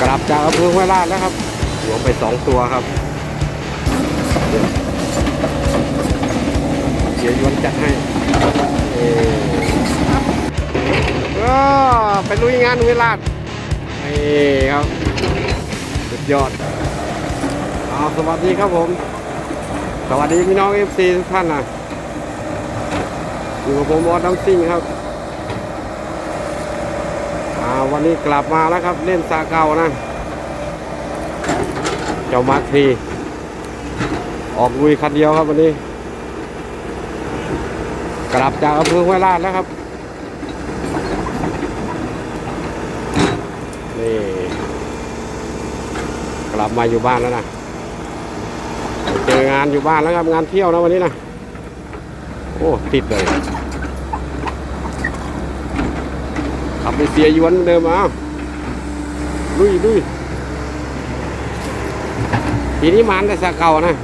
กลับจากอำเภอห้วยลาดแล้วครับหลวมไปสองตัวครับเสียยวนจัดให้เอ่อก็ไปลุยงานห้วยลาดนี่ครับสุดยอดเอาสวัสดีครับผม สวัสดีพี่น้องเอฟซีทุกท่านนะอยู่กับผมวอดน้ำซิ่งครับอ่า วันนี้กลับมาแล้วครับ เล่นซาเกานะ เจ้ามาร์คทีออกลุยคันเดียวครับวันนี้ กลับจากอำเภอห้วยลาดแล้วครับนี่กลับมาอยู่บ้านแล้วนะเจองานอยู่บ้านแล้วครับงานเที่ยวนะวันนี้นะโอ้ติดเลย ขับไปเสียยวนเหมือนเดิมเอาลุยลุยทีนี้มันแต่สะเก่านะ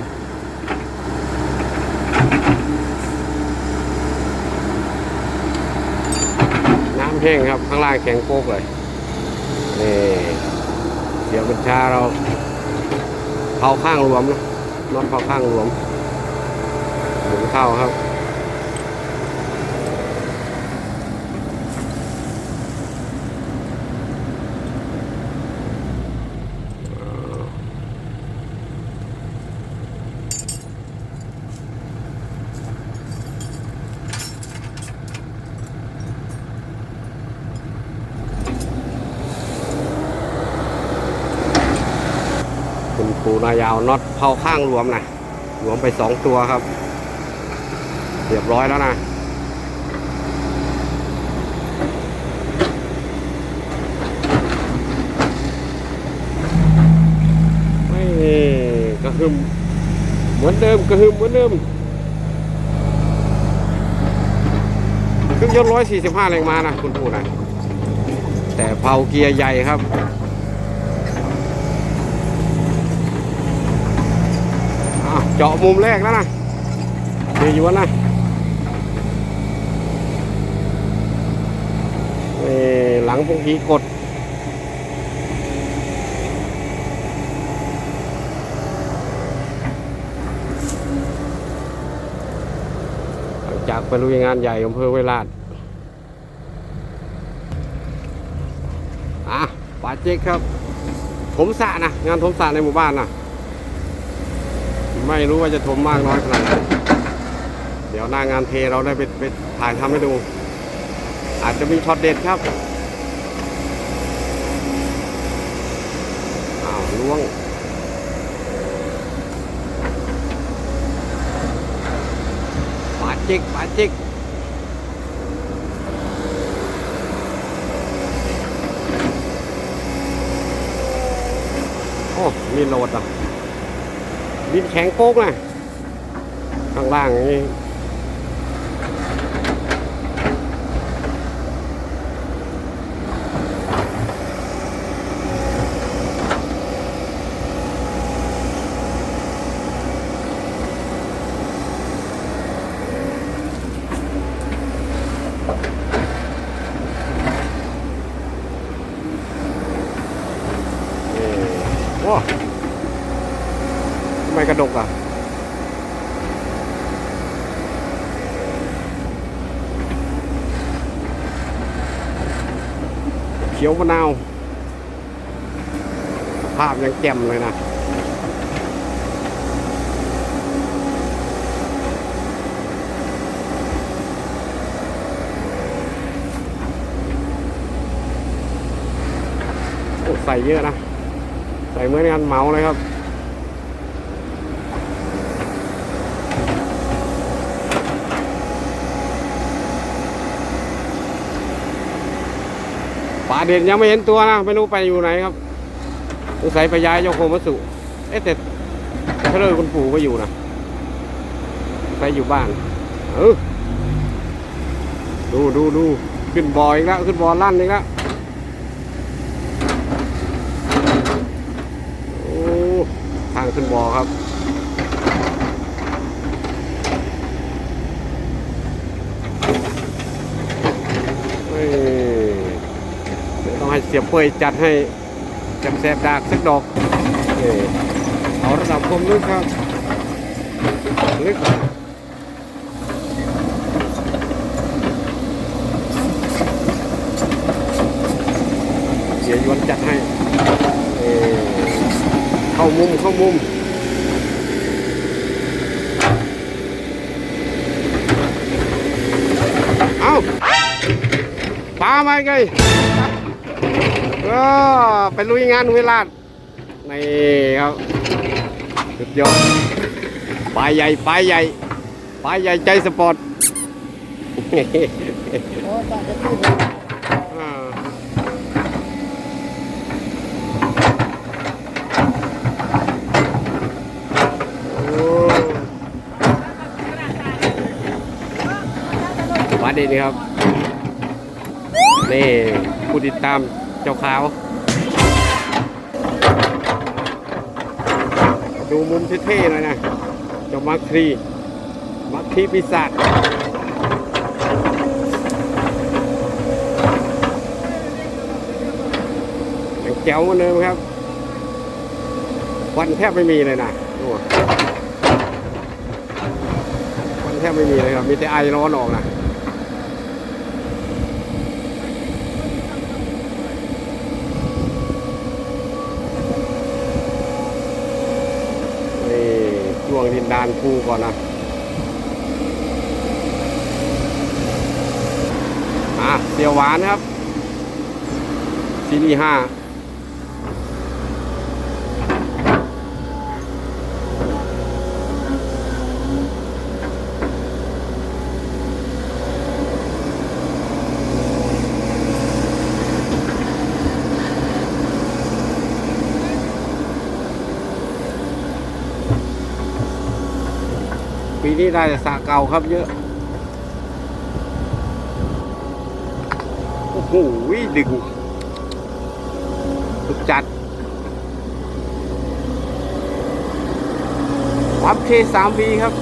น้ำแห้งครับ ข้างล่างแข็งโป๊กเลยนี่เดี๋ยวบัญชาเราเผาข้างรวมนะน็อตเผาข้างรวมหมุนเข้าครับ ปูนายาวน็อตเผาข้างรวมนะรวมไปสองตัวครับ เรียบร้อยแล้วนะไม่กระหึ่มเหมือนเดิมกระหึ่มเหมือนเดิมเครื่องยนต์ร้อยสี่สิบห้าแรงมานะคุณปูนะแต่เผาเกียร์ใหญ่ครับ อ้าว เจาะมุมแรกแล้วนะเดี๋ยวอยู่วะนะเอหลังพวกผีกดจากไปลุยงานใหญ่อำเภอเวลาดอะปาเจ๊กครับ ผมสระนะ งานผมสระในหมู่บ้านนะ ไม่รู้ว่าจะทมมากน้อยขนาดไหนเดี๋ยวหน้างานเทเราได้ไปไปถ่ายทำให้ดู อาจจะมีช็อตเด็ดครับอ้าวล่วงปาจิกปาจิกโอ้มีโหลดอะ ดินแข็งโป๊ก กระดกอะเขียวมะนาวภาพยังแจ่มเลยนะใส่เยอะนะ ใส่เมื่อนกันเมาเลยครับาเด่นยังไม่เห็นตัวนะ ไม่รู้ไปอยู่ไหนครับสงสัยไปย้ายเจ้าโคมัสุเอ๊ะแต่เทเลอร์คุณปู่ก็อยู่นะไปอยู่บ้าน เออดูดูดูขึ้นบออีกแล้ว ขึ้นบอลั่นอีกแล้วโอ้ทางขึ้นบอครับ เฮ้ยเดี๋ยวต้องให้เสียเปยจัดให้แสบๆดากสักดอกนี่เอาระดับคมลึกครับลึกเสียยวนจัดให้เอ่อเข้ามุมเข้ามุมเอาปลามาไง ก็ไปลุยงานเวลาดนี่ครับสุดยอดปลาใหญ่ปลาใหญ่ปลาใหญ่ใจสปอร์ตโอ้โอ้ปลาดีนี่ครับ นี่ผู้ติดตาม เจ้าขาว ดูมุมเท่ๆหน่อยนะเจ้ามัคครีมัคครีปีศาจแจ๋วเหมือนเดิมครับควันแทบไม่มีเลยนะควันแทบไม่มีเลยครับ มีแต่ไอร้อนออกนะ นี่ ช่วงดินดานคูก่อนนะอะเสียวหวานครับซีรีห้า นี้ได้แต่สะเก่าครับเยอะ โอ้โหดึงสุดจัดวับเคสามวีครับ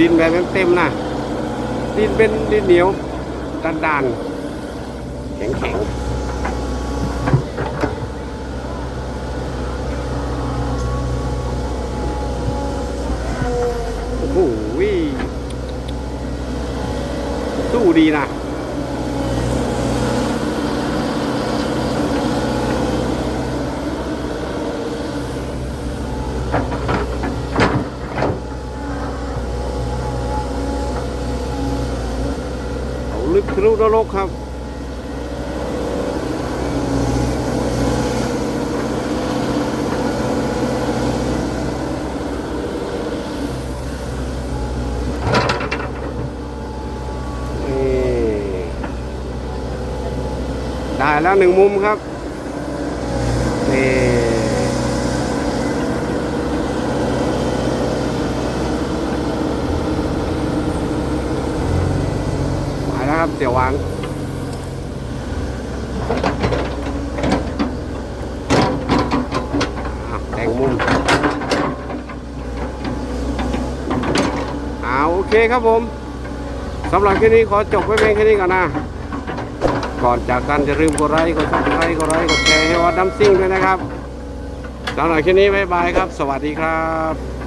ดินแบบเต็มๆนะดินเป็นดินเหนียวดันๆแข็งแข็งโอ้โหสู้ดีนะ เอาลึกทะลุ นรกครับได้แล้วหนึ่งมุมครับ นี่มาแล้วครับ เสี่ยววางแต่งมุมเอาโอเคครับผมสำหรับคลิปนี้ขอจบไว้เพียงแค่นี้ก่อนนะก่อนจากกันจะลืมกดไลค์กดซับสไครต์กดไลค์กดแชร์ให้วัดน้ำซิ่งด้วยนะครับสำหรับคลิปนี้บ๊ายบายครับ สวัสดีครับ